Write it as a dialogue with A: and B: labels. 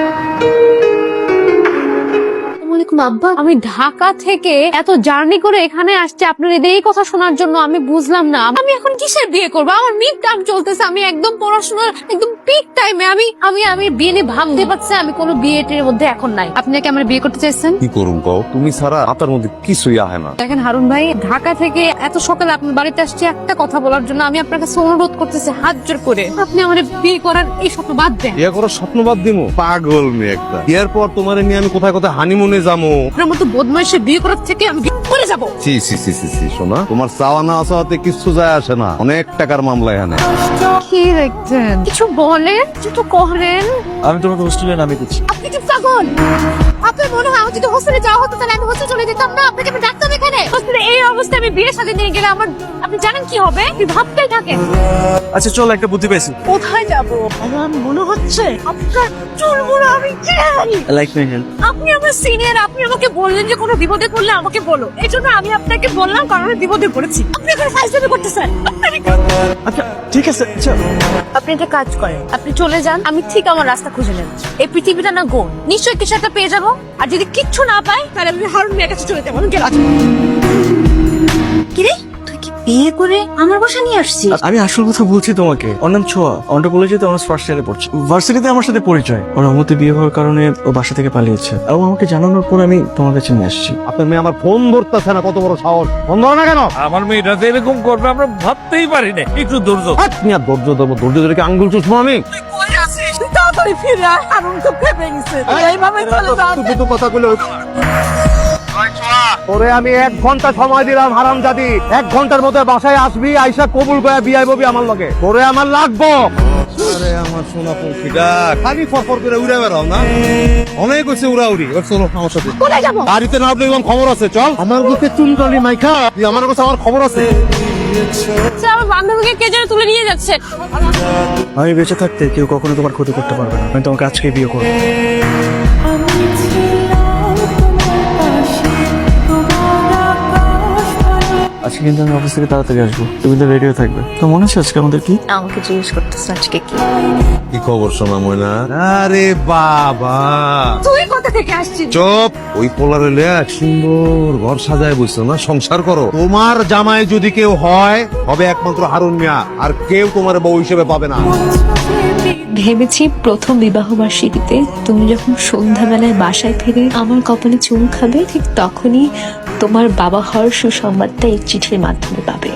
A: Música আসসালামাইকুম আব্বা। আমি ঢাকা থেকে এত জার্নি করে এখানে আসছি আপনার এদের এই কথা শোনার জন্য আমি বুঝলাম না। আমি এখন কিসের বিয়ে করব? আমার মিড টার্ম চলতেছে আমি একদম পড়াশোনার একদম পিক টাইমে আমি আমি আমি বিয়ে নিয়ে ভাবতে পারছি আমি কোনো বিয়েটের মধ্যে এখন নাই। আপনি কি আমার বিয়ে করতে চাইছেন?
B: কি করুন কও? তুমি ছাড়া হাতের মধ্যে কিছুই আহে না।
A: দেখেন হারুন ভাই ঢাকা থেকে এত সকালে আপনার বাড়িতে আসছি একটা কথা বলার জন্য আমি আপনার কাছে অনুরোধ করতেছি হাত জোর করে। আপনি আমার বিয়ে করার এই স্বপ্ন বাদ দেন।
B: বিয়ে করার স্বপ্নবাদ দিমু? পাগল মেয়ে একটা। বিয়ের পর তোমার নিয়ে আমি কোথায় কোথায় হানিমুনে যাব
A: আপনার মতো বদমাইশে বিয়ে করার থেকে আমি করে যাব।
B: সি সি সি সি সি শোনা। তোমার চাওয়া না চাওয়াতে কিছু যায় আসে না। অনেক টাকার মামলা এখানে।
A: কি দেখছেন? কিছু বলেন কিছু করেন।
C: আমি তোমাকে হোস্টেলে নামিয়ে দিচ্ছি।
A: আপনি কি পাগল আপনার মনে হয় যদি হোস্টেলে যাওয়া হতো তাহলে আমি হোস্টেলে চলে যেতাম না? আপনাকে আমি ডাকতাম এখানে। হোস্টেলে এই অবস্থায় আমি বিয়ের সাথে নিয়ে গেলে আমার আপনি জানেন কি হবে? আপনি ভাবতেই থাকেন।
C: আচ্ছা চল একটা বুদ্ধি পেয়েছি।
A: কোথায় যাব? আমার মনে হচ্ছে আপনার চুলগুলো আমি চাই
C: লাইক মাই হেল্প
A: আপনি আমার সিনিয়র আপনি আমাকে বললেন যে কোনো বিপদে পড়লে আমাকে বলো। এই জন্য আমি আপনাকে বললাম কারণ আমি বিপদে পড়েছি। আপনি এখানে ফাইজলামি করতেছেন।
C: আচ্ছা ঠিক আছে আচ্ছা।
A: আপনি একটা কাজ করেন। আপনি চলে যান আমি ঠিক আমার রাস্তা খুঁজে নেব। এই পৃথিবীটা না গোল। নিশ্চয়ই কিছু একটা পেয়ে যাব। আর যদি কিচ্ছু না পাই তাহলে আমি হারুন মিয়ার কাছে চলে যাব। গেলাম।
D: কি বিয়ে করে আমার বাসা নিয়ে আসছিস?
C: আমি আসল কথা বলছি তোমাকে। ওর নাম ছোয়া অন্ডা কলেজে অনার্স ফার্স্ট ইয়ারে পড়ছে। ভার্সিটিতে আমার সাথে পরিচয়। ওর অমতে বিয়ে হওয়ার কারণে ও বাসা থেকে পালিয়েছে। এবং আমাকে জানানোর পর আমি তোমার কাছে নিয়ে আসছি।
B: আপনার মেয়ে আমার ফোন ধরতেছে না কত বড় সাহস। ফোন ধরে না কেন?
E: আমার মেয়েটা যে এরকম করবে আমরা ভাবতেই পারি না। একটু ধৈর্য
B: আপনি আর ধৈর্য ধরবো ধৈর্য ধরে কি আঙ্গুল চুষবো আমি?
A: তাড়াতাড়ি ফিরে আয়, তো খেপে গেছে এইভাবে চলে
B: তো কথা বলে তোরে আমি এক ঘণ্টা সময় দিলাম হারাম জাদি এক ঘণ্টার মধ্যে বাসায় আসবি আইসা কবুল করে বিয়াই ববি আমার লগে। তোরে আমার লাগবো। আরে আমার সোনা পঙ্খিটা খালি ফরফর করে উড়ে বেড়াও না। অনেক হয়েছে উড়া উড়ি ওর চলো আমার সাথে।
A: কোথায় যাব?
B: গাড়িতে না আপনি খবর আছে চল। আমার বুকে চুনকালি মাইখা। তুই আমার কাছে আমার খবর আছে।
A: আচ্ছা, আমার বান্ধবীকে কে যেন তুলে নিয়ে যাচ্ছে।
C: আমি বেঁচে থাকতে কেউ কখনো তোমার ক্ষতি করতে পারবে না। আমি তোমাকে আজকে বিয়ে করব। আজকে কিন্তু আমি অফিস থেকে তাড়াতাড়ি আসব। তুমি তো রেডিও থাকবে। তো মনে আছে আজকে আমাদের কি?
D: আমাকে জিজ্ঞেস করতেছ আজকে কি।
B: কি খবর শোনা ময়না? আরে বাবা।
A: তুই কোথা থেকে আসছিস?
B: চপ। ওই পোলারে এক সুন্দর ঘর সাজায় বসছো না? সংসার করো। তোমার জামাই যদি কেউ হয় হবে একমাত্র হারুন মিয়া। আর কেউ তোমার বউ হিসেবে পাবে না।
F: ভেবেছি প্রথম বিবাহ বার্ষিকীতে তুমি যখন সন্ধ্যাবেলায় বাসায় ফিরে আমার কপালে চুম খাবে, ঠিক তখনই তোমার বাবা হওয়ার সুসংবাদটা এই চিঠির মাধ্যমে পাবে।